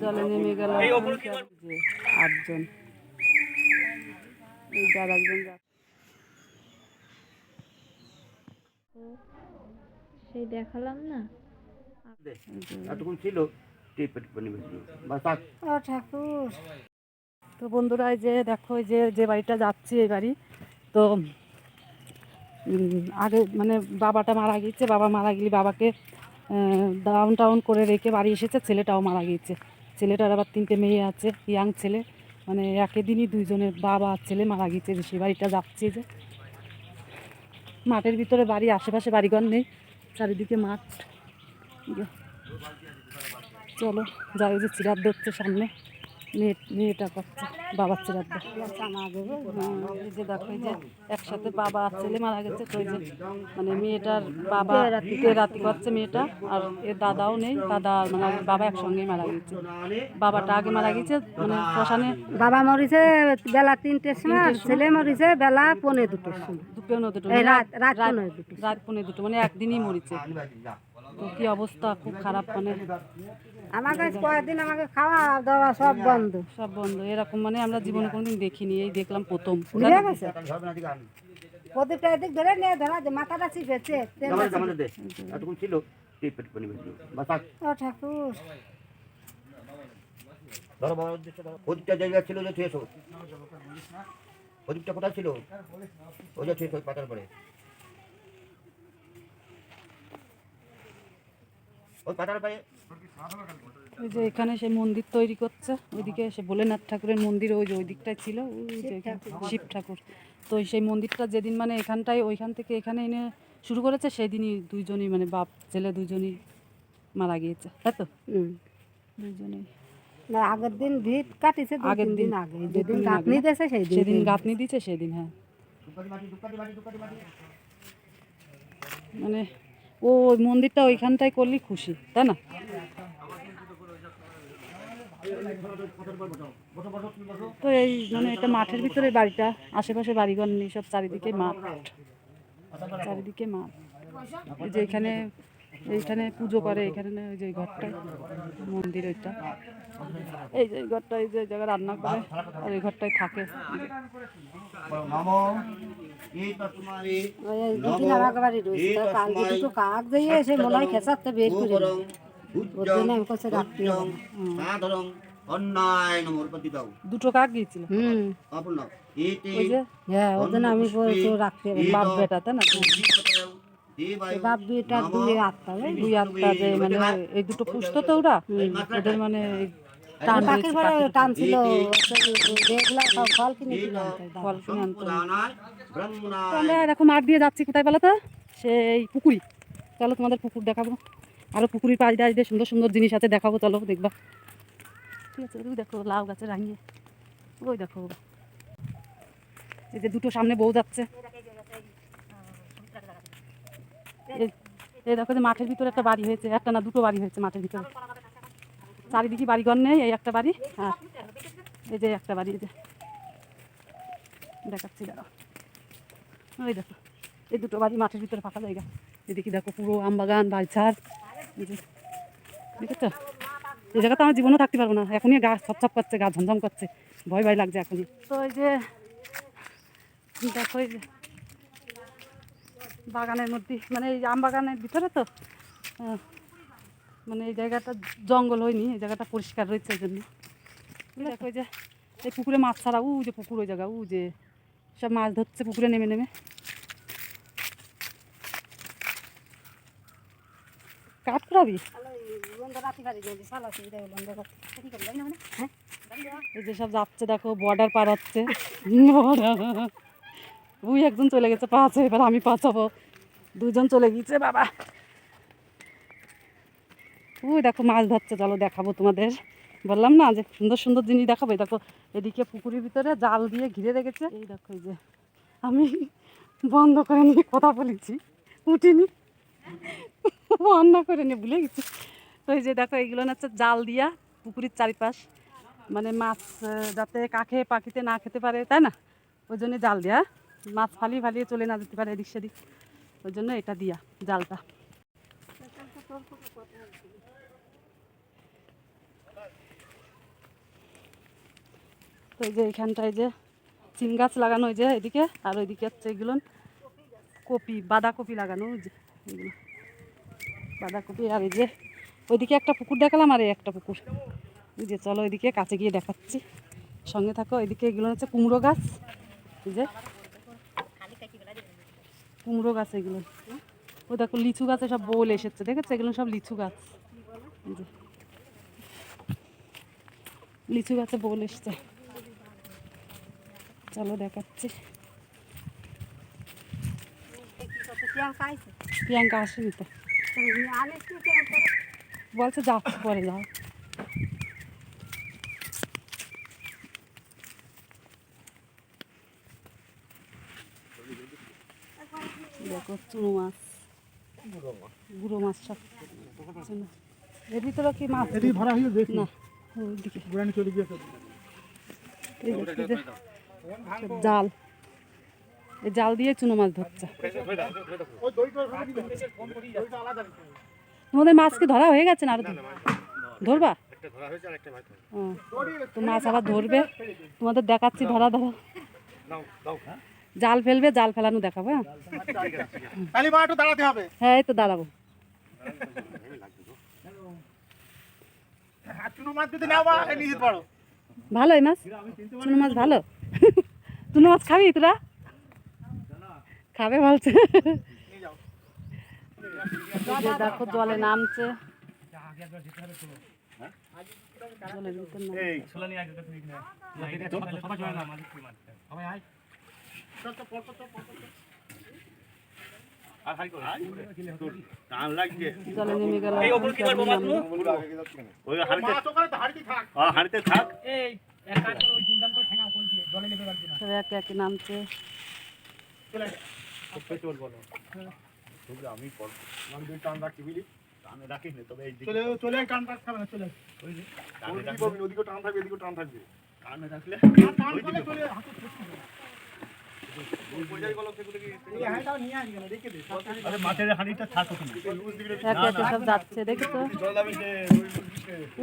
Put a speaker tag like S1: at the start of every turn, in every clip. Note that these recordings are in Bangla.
S1: জলে নেমে গেল আটজন। এই যার একজন
S2: সেই দেখালাম না?
S3: এতক্ষণ ছিল
S2: ঠাকুর।
S1: তো বন্ধুরা এই যে দেখো এই যে যে বাড়িটা যাচ্ছি এই বাড়ি তো আগে মানে বাবাটা মারা গিয়েছে বাবা মারা গেলে বাবাকে ডাউন টাউন করে রেখে বাড়ি এসেছে, ছেলেটাও মারা গিয়েছে। ছেলেটার আবার তিনটে মেয়ে আছে ইয়াং ছেলে। মানে একে দিনই দুইজনের বাবা আর ছেলে মারা গিয়েছে সে বাড়িটা যাচ্ছে যে। মাঠের ভিতরে বাড়ি, আশেপাশে বাড়িঘর নেই, চারিদিকে মাঠ। চলো, যাই যে চিরাত ধরছে সামনে। মেয়েটা করছে বাবার চানা দেবে যে দেখো যে একসাথে বাবা আর ছেলে মারা গেছে তো যে মানে মেয়েটার বাবা রাতি করছে মেয়েটা আর এর দাদাও নেই দাদা মানে বাবা একসঙ্গেই মারা গেছে। বাবাটা আগে মারা গেছে মানে শ্মশানে
S4: বাবা মরিছে বেলা তিনটের সময় আর ছেলে মরিছে বেলা পৌনে দুটোর সময়।
S1: দুটো না দুটো মানে
S4: রাত দুটো
S1: রাত পনেরো দুটো মানে একদিনই মরিছে। তো কি অবস্থা খুব খারাপ মানে।
S4: আমার কাছে কয়েকদিন আমাকে খাওয়া দাওয়া সব বন্ধ।
S1: সব বন্ধ। এরকম মানে আমরা জীবনে কোনোদিন দেখিনি এই দেখলাম প্রথম।
S4: প্রদীপটা এদিক ধরে নিয়ে ধরা যে মাথাটা চিপেছে
S3: ছিল
S4: ও ঠাকুর।
S3: ধরো বাবার উদ্দেশ্যে প্রদীপটা জায়গা ছিল যে থুয়েছো প্রদীপটা কোথায় ছিল? ওই যে থুয়েছো পাতার পরে ওই পাতার পরে
S1: ওই যে এখানে সে মন্দির তৈরি করছে ওইদিকে সে ভোলেনাথ ঠাকুরের মন্দির ওই যে ওই দিকটায় ছিল ওই যে শিব ঠাকুর। তো সেই মন্দিরটা যেদিন মানে এখানটায় ওইখান থেকে এখানে এনে শুরু করেছে সেই দিনই দুইজনই মানে বাপ ছেলে দুইজনই মারা গিয়েছে তাই তো?
S4: হুম।
S1: দুইজনই।
S4: না আগের দিন ভিত কাটিছে
S1: আগের দিন।
S4: আগে। যেদিন গাঁথনি দিয়েছে সেই দিন
S1: সেদিন গাঁথনি দিয়েছে সেদিন হ্যাঁ। মানে ও ওই মন্দিরটা ওইখানটায় করলেই খুশি, তাই না? তো এই মানে এটা মাঠের ভিতরে বাড়িটা, আশেপাশে বাড়িঘর নেই, সব চারিদিকে মাঠ। চারিদিকে মাঠ। যে এখানে, এইখানে পুজো করে, এখানে ওই যে এই ঘরটায় মন্দির ওইটা। এই যে ঘরটা, এই যে জায়গায় রান্না করে, আর এই ঘরটায় থাকে।
S4: দুটো কাক
S1: গিয়েছিল?
S4: হ্যাঁ ওর জন্য আমি রাখতে
S1: বাপ বেটা তাই না?
S4: বাপ বিটা দুই আত্মা
S1: দুই আত্মা যে মানে এই দুটো পুষতো তো ওরা ওদের মানে টান
S4: পাখির
S1: হয়েছে,
S4: ঘরে
S1: পাখির
S4: টানছিল সব ফল কিনে
S1: ফল কিনে আনতো
S3: পুরাণায় ব্রহ্মণা।
S1: তো আমরা দেখো মাঠ দিয়ে যাচ্ছি কোথায় বলো তো? সেই পুকুরি। চলো তোমাদের পুকুর দেখাবো। আরও পুকুরির পাশ দিয়ে সুন্দর সুন্দর জিনিস আছে দেখাবো চলো দেখবা। ঠিক আছে ওই দেখো লাউ গাছে রাঙিয়ে ওই দেখো এই যে দুটো সামনে বউ যাচ্ছে। এই- এই দেখো যে মাঠের ভিতরে একটা বাড়ি হয়েছে একটা না দুটো বাড়ি হয়েছে মাঠের ভিতরে। চারিদিকে বাড়ি বাড়িঘর নেই, এই একটা বাড়ি আর এই যে একটা বাড়ি, এই যে। দেখাচ্ছি, দাঁড়াও। ওই দেখো, এই দুটো বাড়ি মাঠের ভিতরে ফাঁকা জায়গা। এদিকে দেখো পুরো আম বাগান, বাড়িঝাড়। এই যে দেখেছ এই জায়গাতে আমার জীবনও থাকতে পারব না। এখনই গা ছপ ছপ করছে, গা ঝমঝম করছে। ভয় ভয় লাগছে এখনই। তো এই যে, দেখো, এই যে, বাগানের মধ্যে মানে এই আম বাগানের ভিতরে তো মানে এই জায়গাটা জঙ্গল হয়নি, এই জায়গাটা পরিষ্কার রয়েছে এই জন্য। দেখো যে, এই পুকুরে মাছ ছাড়া, উ যে পুকুর ওই জায়গা, উ যে সব মাছ ধরছে পুকুরে নেমে নেমে। কাঠ করাবি এই যে সব যাচ্ছে, দেখো বর্ডার পার হচ্ছে। উই একজন চলে গেছে, পাঁচ, এবার আমি পাঁচাবো দুজন চলে গিয়েছে, বাবা। উই দেখো মাছ ধরছে চলো দেখাবো তোমাদের। বললাম না যে সুন্দর সুন্দর জিনিস দেখাবো এই দেখো এদিকে পুকুরের ভিতরে জাল দিয়ে ঘিরে রেখেছে। এই দেখো এই যে। আমি বন্ধ করে নিয়ে কথা বলেছি উঠিনি। বন্ধ করে নিয়ে ভুলে গেছি। তো এই যে দেখো এইগুলো না হচ্ছে জাল দিয়া পুকুরের চারিপাশ। মানে মাছ যাতে কাকে পাখিতে না খেতে পারে তাই না? ওই জন্য জাল দেয়া। মাছ ফালিয়ে ফালিয়ে চলে না যেতে পারে এদিক সেদিক। ওই জন্য এটা দিয়া জালটা। তো এই যে এইখানটায় যে চিন গাছ লাগানো ওই যে এদিকে, আর ওইদিকে হচ্ছে এগুলো কপি, বাঁধাকপি লাগানো এগুলো। বাঁধাকপি আর এই যে ওইদিকে একটা পুকুর দেখালাম আর এই একটা পুকুর। এই যে চলো ওইদিকে কাছে গিয়ে দেখাচ্ছি। সঙ্গে থাকো এদিকে এগুলো হচ্ছে কুমড়ো গাছ। এই যে কুমড়ো গাছ এগুলো। ওই দেখো লিচু গাছে সব বোল এসেছে, দেখেছ? এগুলো সব লিচু গাছ। লিচু গাছে বোল এসছে। চলো দেখাচ্ছি।
S4: প্রিয়াঙ্কা
S1: আসেনি তো। বলছে যাও পরে যাও। দেখো চুনো মাছ। গুঁড়ো মাছ সব। এর ভিতরে কি মাছ?
S5: ভরা হয়ে দেখি।
S1: না ওইদিকে
S5: চলে গিয়েছে।
S1: জাল। এই জাল দিয়ে চুনো মাছ ধরছে। তোমাদের মাছ কি ধরা হয়ে গেছে না আর ধরবা? তো মাছ আবার ধরবে। তোমাদের দেখাচ্ছি ধরা ধরা। জাল ফেলবে জাল ফেলানো দেখাবো হ্যাঁ? হ্যাঁ এই তো দাঁড়াবো।
S5: আর চুনো মাছ যদি নাও বা এই নিয়ে পারো।
S1: ভালো এই মাছ। চুনো মাছ ভালো? মাছ খাবি তোরা? খাবে বলছে। দেখো জলে নামছে।
S3: হাড়িতে
S5: থাক।
S3: আর। হাড়িতে থাক
S1: সব একে একে নামছে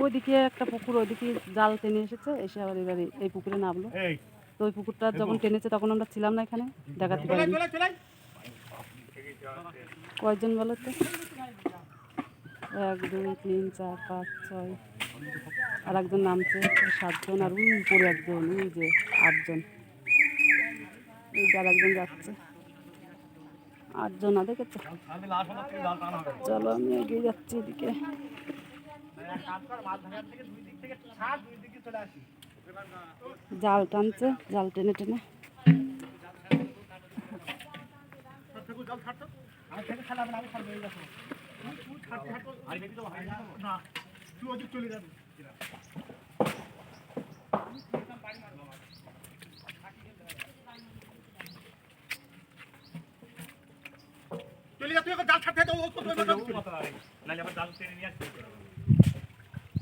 S1: ওইদিকে একটা পুকুর ওইদিকে জাল টেনে এসেছে এসে আবার এবারে এই পুকুরে নামলো।
S3: এই
S1: তো ওই পুকুরটা যখন টেনেছে তখন আমরা ছিলাম না এখানে দেখাতে পারিনি।
S5: আয়।
S1: কয়জন বলো তো? এক দুই তিন চার পাঁচ ছয়। আর একজন নামছে সাতজন আর ওই উপরে একজন ওই যে আটজন। এই যে আর একজন যাচ্ছে। আটজন না দেখেছ? চলো আমি এগিয়ে যাচ্ছি এদিকে। জাল টানছে জাল টেনে টেনে।
S5: চলে যাবি। যা, তুই জাল ছাড়তে ও- ও-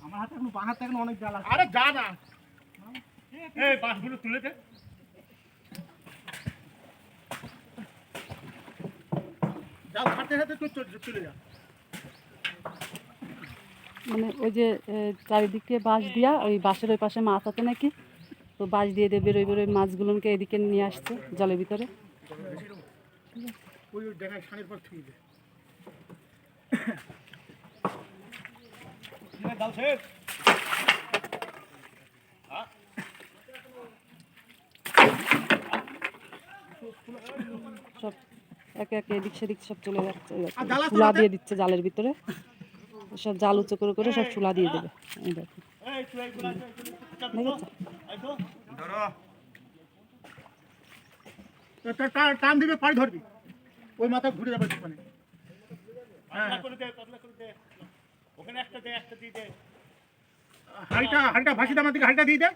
S5: আমার হাতে এখন বাঁ হাতে এখনও অনেক জাল আছে। আরে যা না।
S3: এই বাঁশগুলো তুলে দে।
S5: জাল ছাড়তে ছাড়তে তুই চলে- চলে যা।
S1: মানে ওই যে চারিদিকে বাঁশ দিয়া ওই বাঁশের ওই পাশে মাছ আছে নাকি? তো বাঁশ দিয়ে দিয়ে বেরোয় বেরোয় মাছগুলোকে এদিকে নিয়ে আসছে জলের ভিতরে।
S5: ওই ওই দেখায় সানের পর থেকে দে
S1: সব একে একে এদিক সেদিক সব চলে যাচ্ছে চুলা দিয়ে দিচ্ছে জালের ভিতরে। সব জাল উঁচু করে করে সব চুলা দিয়ে দেবে। দেখো।
S5: টান পাড়ি ধরবি। ওই মাথা ঘুরে যাবে দোকানে হ্যাঁ।
S3: ওখানে একটা দে একটা দিয়ে দে।
S5: হাড়িটা হাড়িটা ভাসি আমার দিকে হাড়িটা দিয়ে দে।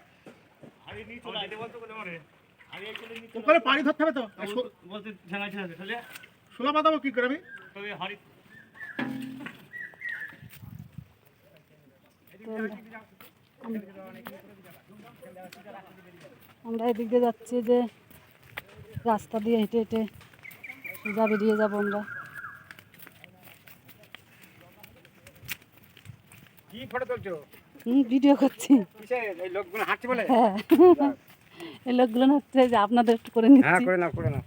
S3: হাড়ি নিয়ে চলে আয়। বলতো বলে
S5: ওখানে পাড়ি ধরতে হবে তো? আর
S3: বলতে ঝাঙা ঝাঙা তাহলে
S5: শোলা বাঁধাবো কি করে আমি?
S3: তবে
S1: আমরা- আমরা এদিক দিয়ে যাচ্ছি যে রাস্তা দিয়ে হেঁটে হেঁটে সোজা বেরিয়ে যাব আমরা।
S5: কি ফটো তুলছো?
S1: হুম ভিডিও করছি।
S3: এই লোকগুলো হাঁটছে বলে?
S1: হ্যাঁ। এই লোকগুলো হচ্ছে যে আপনাদের একটু করে
S3: হ্যাঁ
S1: নিচ্ছি
S3: করে না করে না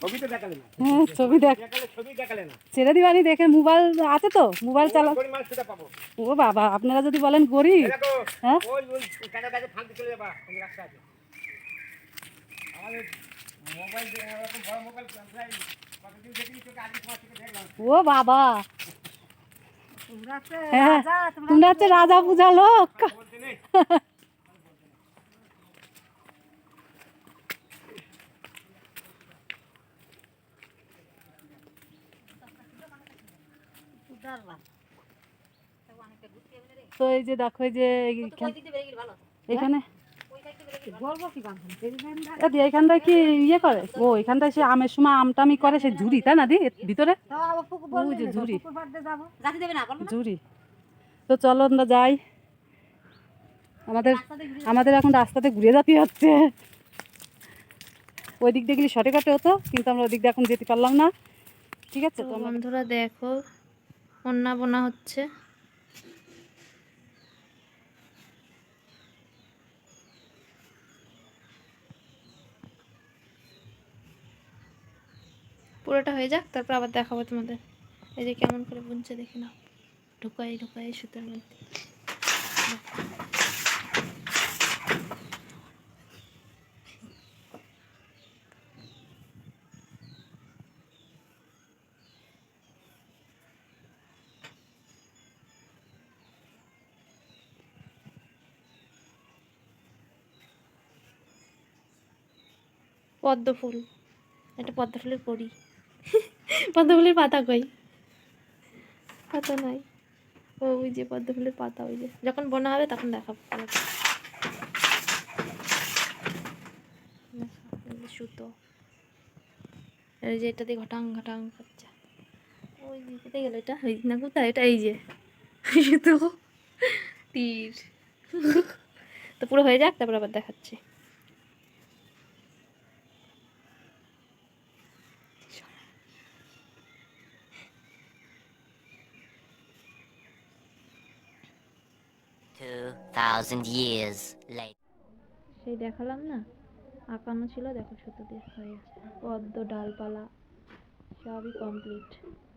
S3: ছবি তো দেখালে না।
S1: হ্যাঁ ছবি দেখ।
S3: দেখালে ছবি দেখালে না।
S1: ছেড়ে দিবানি দেখে মোবাইল আছে তো মোবাইল চালা
S3: পরিমাণ সেটা পাবো।
S1: ও বাবা আপনারা যদি বলেন গরিব। হ্যাঁ?
S3: ওই ওই কাটা ফাঁক চলে যাবা রাস্তা আছে। আমাদের মোবাইল এরকম বড় মোবাইল প্রায় কতদিন দেখিনি তোকে আগে তোমার থেকে দেখলাম।
S1: ও বাবা।
S4: তোমরা হচ্ছে
S1: হ্যাঁ
S4: রাজা, তোমরা
S1: হচ্ছে রাজা পূজা লোক। তো এই যে দেখো এই যে এখানে
S4: বলব কি
S1: দি এইখানটায় কি ইয়ে করে? ও এখানটায় সে আমের সময় আমটামি করে সে ঝুড়ি তাই না দি? ভিতরে? ঝুড়ি। ঝুড়ি। তো চলো আমরা যাই। আমাদের আমাদের এখন রাস্তাতে ঘুরে যেতে হচ্ছে। ওই দিক দিয়ে গেলে শর্টকাটে হতো কিন্তু আমরা ওই দিক দিয়ে এখন যেতে পারলাম না। ঠিক আছে
S2: তো
S1: তো
S2: বন্ধুরা দেখো অন্না বোনা হচ্ছে। পুরোটা হয়ে যাক, তারপর আবার দেখাবো তোমাদের। এই যে কেমন করে বুনছে, দেখে নাও। ঢুকাই ঢুকাই সুতোর মধ্যে। পদ্ম ফুল। এটা পদ্ম কড়ি পদ্ম ফুলের পাতা কই? পাতা নাই। ও, ওই যে পদ্ম ফুলের পাতা, ওই যে। যখন বোনা হবে তখন দেখাবো। সুতো। এই যে এটা দিয়ে ঘটাং ঘটাং করছে। ওই যে, কোথায় গেল এটা? ওই না কোথায়? এটা এই যে। সুতো। তীর। তো পুরো হয়ে যাক, তারপর আবার দেখাচ্ছি।
S6: Thousand years later.
S2: সেই দেখালাম না? আঁকানো ছিল, দেখো সুতো দিয়ে হয়ে গেছে। পদ্ম, ডালপালা, সবই কমপ্লিট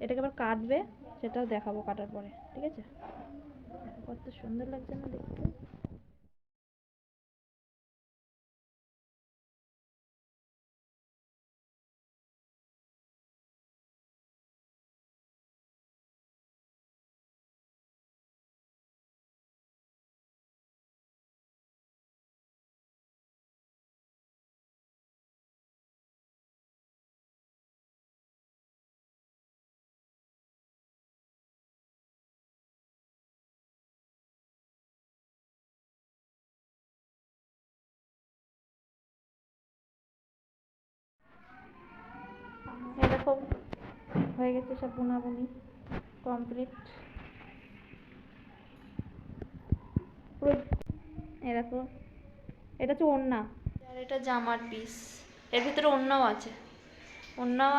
S2: এটাকে আবার কাটবে, সেটাও দেখাবো কাটার পরে, ঠিক আছে? কত সুন্দর লাগছে না দেখতে। এরকম হয়ে গেছে সব বোনাবুনি কমপ্লিট এরকম এটা হচ্ছে ওড়না। আর এটা জামার পিস এর ভিতরে ওড়নাও আছে। ওড়নাও